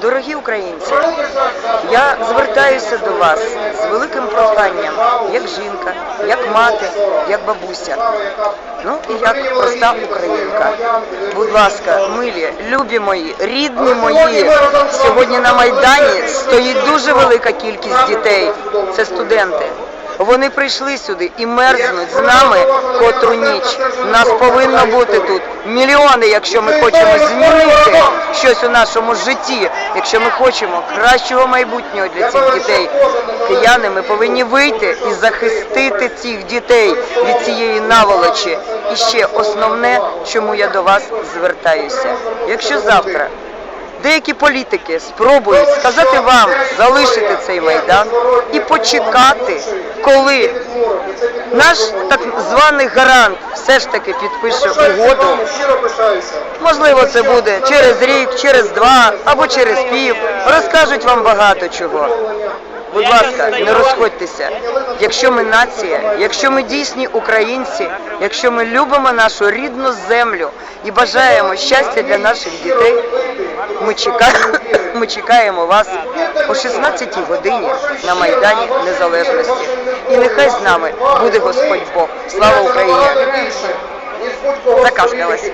Дорогі українці, я звертаюся до вас з великим проханням, як жінка, як мати, як бабуся, ну і як проста українка. Будь ласка, милі, любі мої, рідні мої, сьогодні на Майдані стоїть дуже велика кількість дітей. Це студенти. Вони прийшли сюди і мерзнуть з нами котру ніч. Нас повинно бути тут мільйони, якщо ми хочемо змінити щось у нашому житті, якщо ми хочемо кращого майбутнього для цих дітей. Кияни, ми повинні вийти і захистити цих дітей від цієї наволочі. І ще основне, чому я до вас звертаюся. Якщо завтра Деякі політики спробують сказати вам залишити цей майдан і почекати, коли наш так званий гарант все ж таки підпише угоду. Можливо, це буде через рік, через два або через пів. Розкажуть вам багато чого. Будь ласка, не розходьтеся. Якщо ми нація, якщо ми дійсні українці, якщо ми любимо нашу рідну землю і бажаємо щастя для наших дітей, ми чекаємо, ми чекаємо вас о 16 годині на Майдані Незалежності. І нехай з нами буде Господь Бог. Слава Україні! Закашлялась.